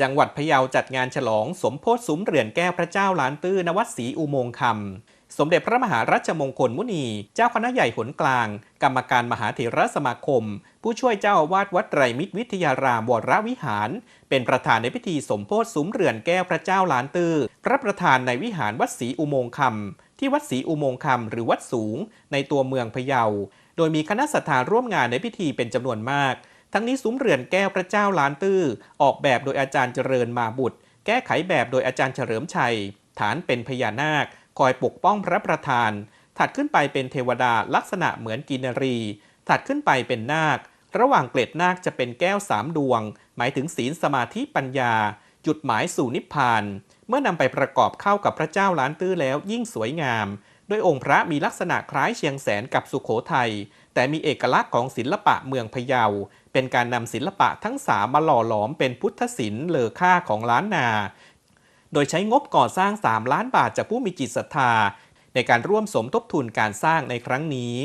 จังหวัดพะเยาจัดงานฉลองสมโพธิซุ้มเรือนแก้วพระเจ้าล้านตื้อนวัดศรีอุโมงค์คำ สมเด็จพระมหารัชมงคลมุนี เจ้าคณะใหญ่หนกลาง กรรมการมหาเถรสมาคม ผู้ช่วยเจ้าอาวาสวัดไตรมิตรวิทยารามวรวิหาร เป็นประธานในพิธีสมโพธิซุ้มเรือนแก้วพระเจ้าล้านตื้อพระประธานในวิหารวัดศรีอุโมงค์คำที่วัดศรีอุโมงค์คำหรือวัดสูง ในตัวเมืองพะเยา โดยมีคณะสัตยาร่วมงานในพิธีเป็นจำนวนมาก ทั้งนี้ซุ้มเรือนแก้วพระเจ้าล้านตื้อ ออกแบบโดยอาจารย์เจริญมาบุตร แก้ไขแบบโดยอาจารย์เฉลิมชัย ฐานเป็นพญานาค คอยปกป้องพระประธาน ถัดขึ้นไปเป็นเทวดาลักษณะเหมือนกินรี ถัดขึ้นไปเป็นนาค ระหว่างเกล็ดนาคจะเป็นแก้วสามดวง หมายถึงศีลสมาธิปัญญา จุดหมายสู่นิพพาน เมื่อนำไปประกอบเข้ากับพระเจ้าล้านตื้อแล้วยิ่งสวยงาม โดยองค์พระมีลักษณะคล้ายเชียงแสนกับสุขโขทัย แต่มีเอกลักษณ์ของศิลปะเมืองพะเยา เป็นการนำศิลปะทั้งสามมาหล่อหลอมเป็นพุทธศิลป์เลอค่าของล้านนา โดยใช้งบก่อสร้าง 3 ล้านบาทจากผู้มีจิตศรัทธา ในการร่วมสมทบทุนการสร้างในครั้งนี้